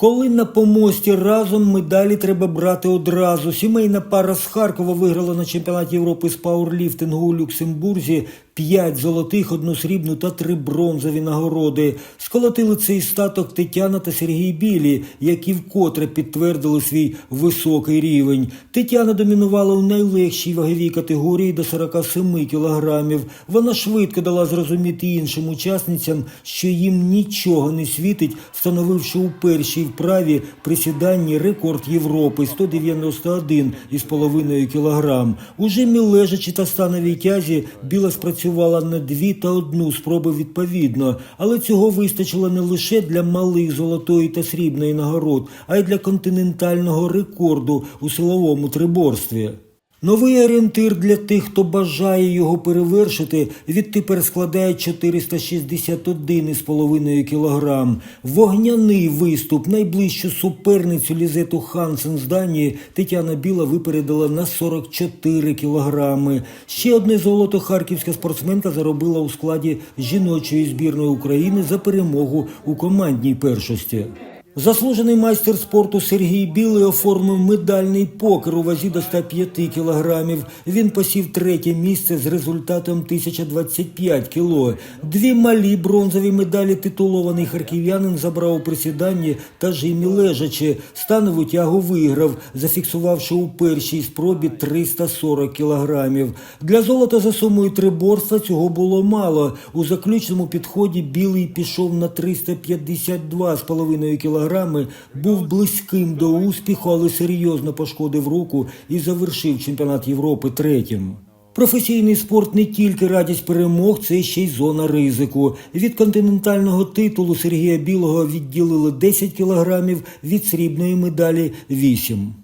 Коли на помості разом медалі треба брати одразу. Сімейна пара з Харкова виграла на чемпіонаті Європи з пауерліфтингу у Люксембурзі п'ять золотих, одну срібну та три бронзові нагороди. Сколотили цей статок Тетяна та Сергій Білі, які вкотре підтвердили свій високий рівень. Тетяна домінувала у найлегшій ваговій категорії до 47 кілограмів. Вона швидко дала зрозуміти іншим учасницям, що їм нічого не світить, встановивши у першій вправі присіданні рекорд Європи 191,5 кілограм. У жимі лежачі та становій тязі Біла спрацювала на дві та одну спроби відповідно, але цього вистачило не лише для малих золотої та срібної нагород, а й для континентального рекорду у силовому триборстві. Новий орієнтир для тих, хто бажає його перевершити, відтепер складає 461,5 кг. Вогняний виступ найближчу суперницю Лізету Хансен з Данії Тетяна Біла випередила на 44 кг. Ще одне золото харківська спортсменка заробила у складі жіночої збірної України за перемогу у командній першості. Заслужений майстер спорту Сергій Білий оформив медальний покер у вазі до 105 кілограмів. Він посів третє місце з результатом 1025 кіло. Дві малі бронзові медалі титулований харків'янин забрав у присіданні та жимі лежачи. Станову тягу виграв, зафіксувавши у першій спробі 340 кілограмів. Для золота за сумою триборства цього було мало. У заключному підході білий пішов на 352,5 кілограми, був близьким до успіху, але серйозно пошкодив руку і завершив чемпіонат Європи третім. Професійний спорт не тільки радість перемог, це ще й зона ризику. Від континентального титулу Сергія Білого відділили 10 кілограмів, від срібної медалі 8.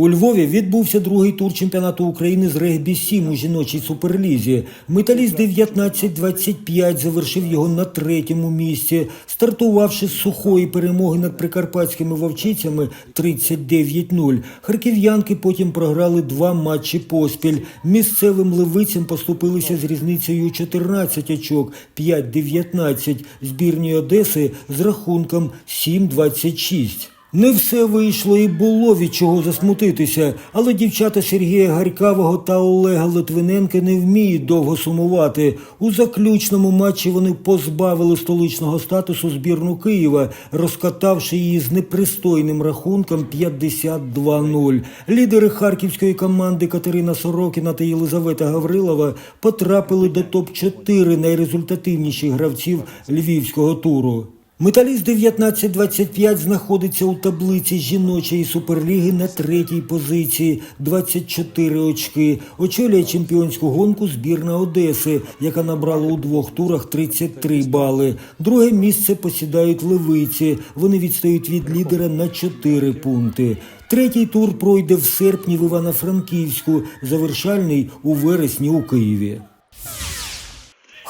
У Львові відбувся другий тур чемпіонату України з регбі 7 у жіночій суперлізі. Металіст 19-25 завершив його на третьому місці, стартувавши з сухої перемоги над прикарпатськими вовчицями 39-0. Харків'янки потім програли два матчі поспіль. Місцевим левицям поступилися з різницею 14 очок 5-19. Збірні Одеси з рахунком 7-26. Не все вийшло і було від чого засмутитися, але дівчата Сергія Гарькавого та Олега Литвиненка не вміють довго сумувати. У заключному матчі вони позбавили столичного статусу збірну Києва, розкатавши її з непристойним рахунком 52-0. Лідери харківської команди Катерина Сорокіна та Єлизавета Гаврилова потрапили до топ-4 найрезультативніших гравців львівського туру. Металіст 19-25 знаходиться у таблиці жіночої суперліги на третій позиції 24 очки. Очолює чемпіонську гонку збірна Одеси, яка набрала у двох турах 33 бали. Друге місце посідають левиці. Вони відстають від лідера на 4 пункти. Третій тур пройде в серпні в Івано-Франківську, завершальний у вересні у Києві.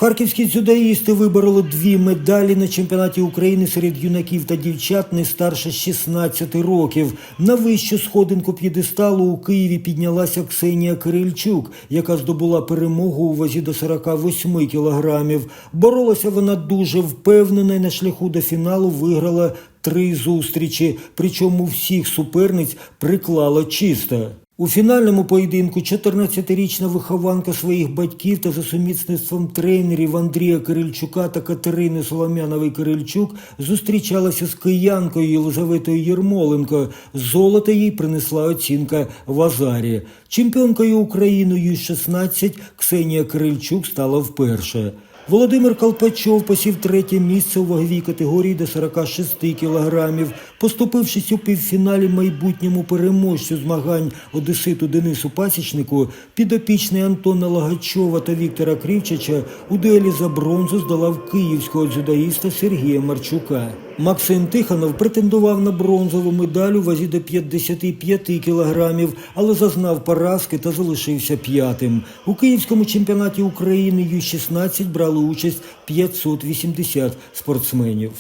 Харківські дзюдоїсти вибороли дві медалі на чемпіонаті України серед юнаків та дівчат не старше 16 років. На вищу сходинку п'єдесталу у Києві піднялася Ксенія Кирильчук, яка здобула перемогу у вазі до 48 кілограмів. Боролася вона дуже впевнено і на шляху до фіналу виграла три зустрічі, причому всіх суперниць приклала чисто. У фінальному поєдинку 14-річна вихованка своїх батьків та за сумісництвом тренерів Андрія Кирильчука та Катерини Солом'янової Кирильчук зустрічалася з киянкою Єлизаветою Єрмоленко. Золото їй принесла оцінка в Азарі. Чемпіонкою України Ю-16 Ксенія Кирильчук стала вперше. Володимир Колпачов посів третє місце у ваговій категорії до 46 кілограмів, поступившись у півфіналі майбутньому переможцю змагань Одеситу Денису Пасічнику, підопічний Антона Лагачова та Віктора Кривчача у дуелі за бронзу здолав київського дзюдоїста Сергія Марчука. Максим Тихонов претендував на бронзову медаль у вазі до 55 кілограмів, але зазнав поразки та залишився п'ятим. У київському чемпіонаті України Ю-16 брали участь 580 спортсменів.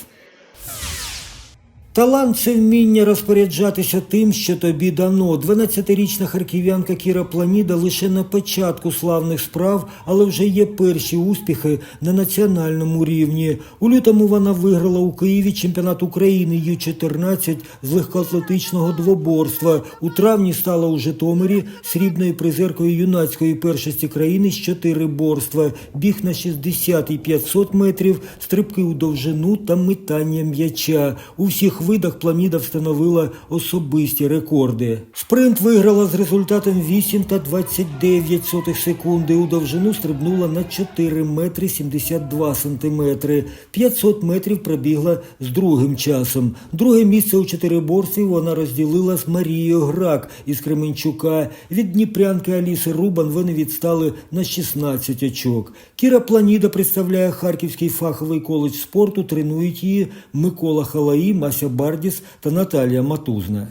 Талант це вміння розпоряджатися тим, що тобі дано. 12-річна харків'янка Кіра Планіда лише на початку славних справ, але вже є перші успіхи на національному рівні. У лютому вона виграла у Києві чемпіонат України Ю-14 з легкоатлетичного двоборства. У травні стала у Житомирі срібною призеркою юнацької першості країни з чотириборства, біг на 60 і 500 метрів, стрибки у довжину та метання м'яча. У всіх видах Планіда встановила особисті рекорди. Спринт виграла з результатом 8 та 29 сотих секунди. У довжину стрибнула на 4 метри 72 сантиметри. 500 метрів пробігла з другим часом. Друге місце у чотириборстві вона розділила з Марією Грак із Кременчука. Від дніпрянки Аліси Рубан вони відстали на 16 очок. Кіра Планіда представляє Харківський фаховий коледж спорту. Тренують її Микола Халаї, Мася Бардіс та Наталія Матузна.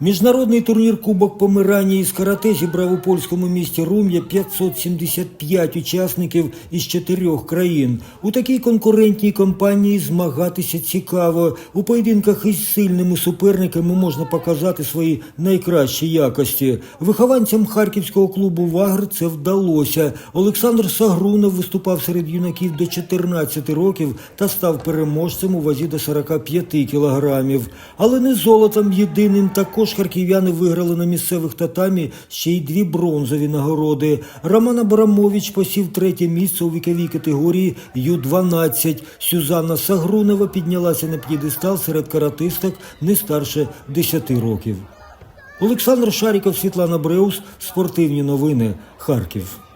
Міжнародний турнір Кубок Помирання із карате зібрав у польському місті Рум'я 575 учасників із чотирьох країн. У такій конкурентній компанії змагатися цікаво. У поєдинках із сильними суперниками можна показати свої найкращі якості. Вихованцям харківського клубу Вагр це вдалося. Олександр Сагрунов виступав серед юнаків до 14 років та став переможцем у вазі до 45 кілограмів. Але не золотом єдиним також харків'яни виграли на місцевих татамі ще й дві бронзові нагороди. Роман Абрамович посів третє місце у віковій категорії Ю-12. Сюзанна Сагрунова піднялася на п'єдестал серед каратисток не старше 10 років. Олександр Шаріков, Світлана Бреус, спортивні новини, Харків.